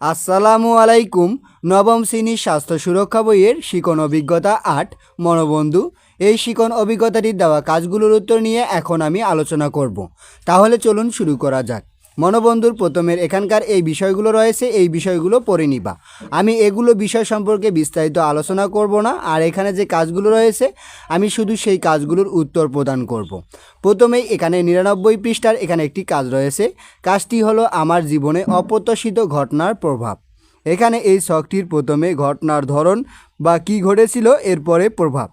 আসসালামু আলাইকুম, নবম শ্রেণির স্বাস্থ্য সুরক্ষা বইয়ের শিকন অভিজ্ঞতা আট, মনোবন্ধু। এই শিকন অভিজ্ঞতাটির দেওয়া কাজগুলোর উত্তর নিয়ে এখন আমি আলোচনা করব। তাহলে চলুন শুরু করা যাক। মনোবন্ধুর প্রথমের এখানকার এই বিষয়গুলো রয়েছে, এই বিষয়গুলো পড়ে নিবা। আমি এগুলো বিষয় সম্পর্কে বিস্তারিত আলোচনা করব না, আর এখানে যে কাজগুলো রয়েছে, আমি শুধু সেই কাজগুলোর উত্তর প্রদান করব। প্রথমেই এখানে নিরানব্বই পৃষ্ঠার এখানে একটি কাজ রয়েছে, কাজটি হলো আমার জীবনে অপ্রত্যাশিত ঘটনার প্রভাব। এখানে এই শখটির প্রথমে ঘটনার ধরন বা কি ঘটেছিল, এরপরে প্রভাব।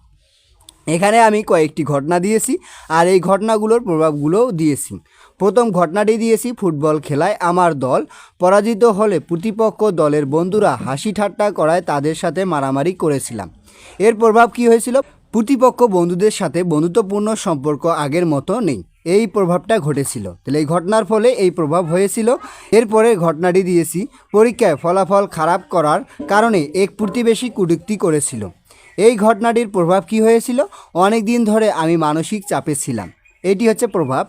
এখানে আমি কয়েকটি ঘটনা দিয়েছি, আর এই ঘটনাগুলোর প্রভাবগুলোও দিয়েছি। প্রথম ঘটনাটি দিয়েছি ফুটবল খেলায় আমার দল। পরাজিত হলে প্রতিপক্ষ দলের বন্ধুরা হাসি ঠাট্টা করায় তাদের সাথে মারামারি করেছিলাম। এর প্রভাব কি হয়েছিল? প্রতিপক্ষ বন্ধুদের সাথে বন্ধুত্বপূর্ণ সম্পর্ক আগের মতো নেই। এই প্রভাবটা ঘটেছিল। তাহলে এই ঘটনার ফলে এই প্রভাব হয়েছিল। এরপরে ঘটনাটি দিয়েছি। পরীক্ষায় ফলাফল খারাপ করার কারণে এক প্রতিবেশী কুটুক্তি করেছিল। এই ঘটনাটির প্রভাব কি হয়েছিল? অনেক দিন ধরে আমি মানসিক চাপে ছিলাম। এটি হচ্ছে প্রভাব।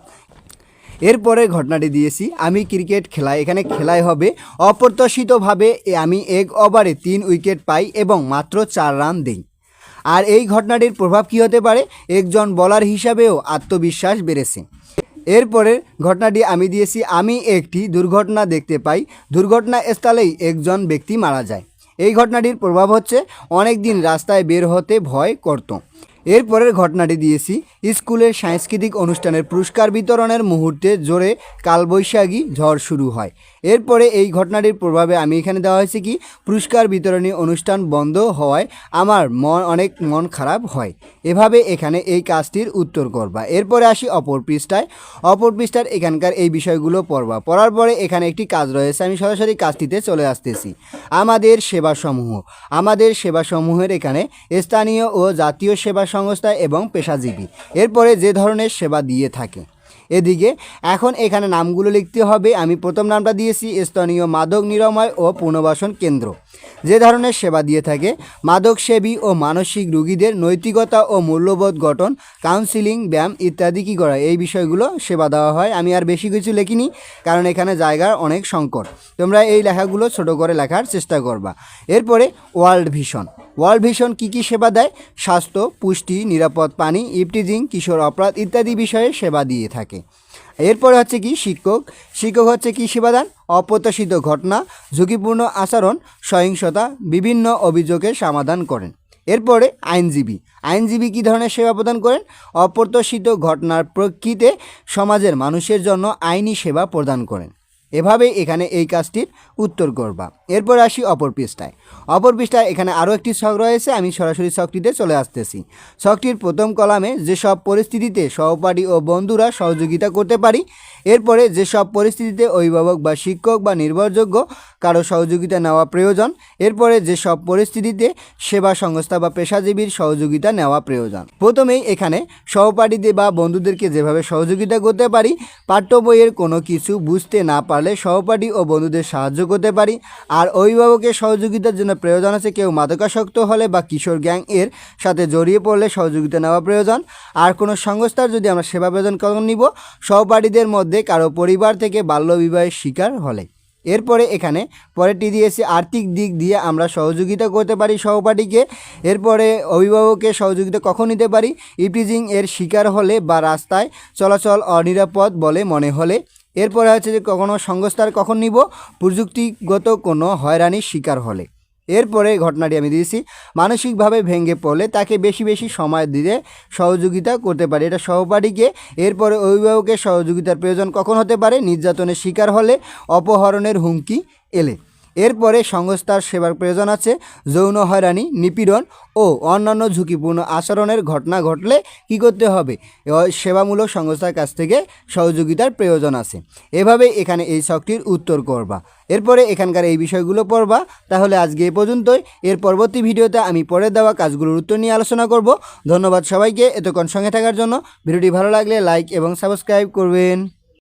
এরপরে ঘটনাটি দিয়েছি। আমি ক্রিকেট খেলায় এখানে খেলায় হবে। অপ্রত্যাশিতভাবে আমি এক ওভারে তিন উইকেট পাই এবং মাত্র চার রান দিই। আর এই ঘটনাটির প্রভাব কি হতে পারে? একজন বলার হিসাবেও আত্মবিশ্বাস বেড়েছে। এরপরে ঘটনাটি আমি দিয়েছি, আমি একটি দুর্ঘটনা দেখতে পাই। দুর্ঘটনা স্থলেই একজন ব্যক্তি মারা যায়। এই ঘটনাটির প্রভাব হচ্ছে অনেক দিন রাস্তায় বের হতে ভয় করত। এরপরের ঘটনাটি দিয়েছি। স্কুলের সাংস্কৃতিক অনুষ্ঠানের পুরস্কার বিতরণের মুহূর্তে জোরে কালবৈশাখী ঝড় শুরু হয়। এরপরে এই ঘটনাটির প্রভাবে আমি এখানে দেওয়া হয়েছে কি, পুরস্কার বিতরণী অনুষ্ঠান বন্ধ হওয়ায় আমার মন অনেক মন খারাপ হয়। এভাবে এখানে এই কাজটির উত্তর করবা। এরপরে আসি অপর পৃষ্ঠায়। অপর পৃষ্ঠার এখানকার এই বিষয়গুলো পড়বা। পড়ার পরে এখানে একটি কাজ রয়েছে। আমি সরাসরি কাজটিতে চলে আসতেছি। আমাদের সেবাসমূহ। আমাদের সেবাসমূহের এখানে স্থানীয় ও জাতীয় সেবা সংস্থা এবং পেশাজীবী। এরপরে যে ধরনের সেবা দিয়ে থাকে। এদিকে, এখন এখানে নামগুলো লিখতে হবে। আমি প্রথম নামটা দিয়েছি, স্থানীয় মাদক নিরাময় ও পুনর্বাসন কেন্দ্র। যে ধরনের সেবা দিয়ে থাকে মাদক সেবী ও মানসিক রোগীদের নৈতিকতা ও মূল্যবোধ গঠন কাউন্সিলিং ব্যায়াম ইত্যাদি কী করা, এই বিষয়গুলো সেবা দেওয়া হয়। আমি আর বেশি কিছু লিখিনি, কারণ এখানে জায়গার অনেক সংকট। তোমরা এই লেখাগুলো ছোট করে লেখার চেষ্টা করবা। এরপরে, ওয়ার্ল্ড ভিশন। ওয়ার্ল্ড ভিশন কী কী সেবা দেয়? স্বাস্থ্য, পুষ্টি, নিরাপদ পানি, ইপটিজিং, কিশোর অপরাধ ইত্যাদি বিষয়ে সেবা দিয়ে থাকে। এরপরে হচ্ছে কি শিক্ষক। শিক্ষক হচ্ছে কি সেবাদান? অপ্রত্যাশিত ঘটনা, ঝুঁকিপূর্ণ আচরণ, সহিংসতা, বিভিন্ন অভিযোগের সমাধান করেন। এরপরে আইনজীবী। আইনজীবী কী ধরনের সেবা প্রদান করেন? অপ্রত্যাশিত ঘটনার প্রেক্ষিতে সমাজের মানুষের জন্য আইনি সেবা প্রদান করেন। এভাবে এখানে এই কাজটির উত্তর করবা। এরপর আসি অপর পৃষ্ঠায়। অপর পৃষ্ঠায় এখানে আরও একটি শখ রয়েছে, আমি সরাসরি শখটিতে চলে আসতেছি। শখটির প্রথম কলামে যেসব পরিস্থিতিতে সহপাঠী ও বন্ধুরা সহযোগিতা করতে পারি এরপরে যেসব পরিস্থিতিতে অভিভাবক বা শিক্ষক বা নির্ভরযোগ্য কারও সহযোগিতা নেওয়া প্রয়োজন, এরপরে যেসব পরিস্থিতিতে সেবা সংস্থা বা পেশাজীবীর সহযোগিতা নেওয়া প্রয়োজন। প্রথমেই এখানে সহপাঠীদের বা বন্ধুদেরকে যেভাবে সহযোগিতা করতে পারি, পাঠ্য বইয়ের কোনো কিছু বুঝতে না পারলে সহপাঠী ও বন্ধুদের সাহায্য করতে পারি। আর অভিভাবকের সহযোগিতার জন্য প্রয়োজন আছে কেউ মাদকাসক্ত হলে বা কিশোর গ্যাং এর সাথে জড়িয়ে পড়লে সহযোগিতা নেওয়া প্রয়োজন। আর কোনো সংস্থার যদি আমরা সেবা প্রয়োজন নিব, সহপাঠীদের মধ্যে কারও পরিবার থেকে বাল্যবিবাহের শিকার হলে। এরপরে এখানে পরেরটি দিয়েছে, আর্থিক দিক দিয়ে আমরা সহযোগিতা করতে পারি সহপাঠীকে। এরপরে অভিভাবকের সহযোগিতা কখন নিতে পারি? ইপিজিং এর শিকার হলে বা রাস্তায় চলাচল অনিরাপদ বলে মনে হলে। এরপরে হচ্ছে যে কখনো সংস্থার কখন নিব? প্রযুক্তিগত কোনো হয়রানির শিকার হলে। এরপরে ঘটনাটি আমি দিয়েছি মানসিকভাবে ভেঙে পড়লে তাকে বেশি বেশি সময় দিতে সহযোগিতা করতে পারে। এটা সহপাঠীকে, এরপরে অভিভাবকের সহযোগিতার প্রয়োজন কখন হতে পারে? নির্যাতনের শিকার হলে অপহরণের হুমকি এলে। এরপরে সংস্থার সেবার প্রয়োজন আছে, যৌন হয়রানি, নিপীড়ন ও অন্যান্য ঝুঁকিপূর্ণ আচরণের ঘটনা ঘটলে কি করতে হবে? সেবামূলক সংস্থার কাছ থেকে সহযোগিতার প্রয়োজন আছে। এভাবে এখানে এই শখটির উত্তর করবা। এরপরে এখানকার এই বিষয়গুলো পড়বা। তাহলে আজকে এ পর্যন্তই। এর পরবর্তী ভিডিওতে আমি পরে দেওয়া কাজগুলোর উত্তর নিয়ে আলোচনা করব। ধন্যবাদ সবাইকে এতক্ষণ সঙ্গে থাকার জন্য। ভিডিওটি ভালো লাগলে লাইক এবং সাবস্ক্রাইব করবেন।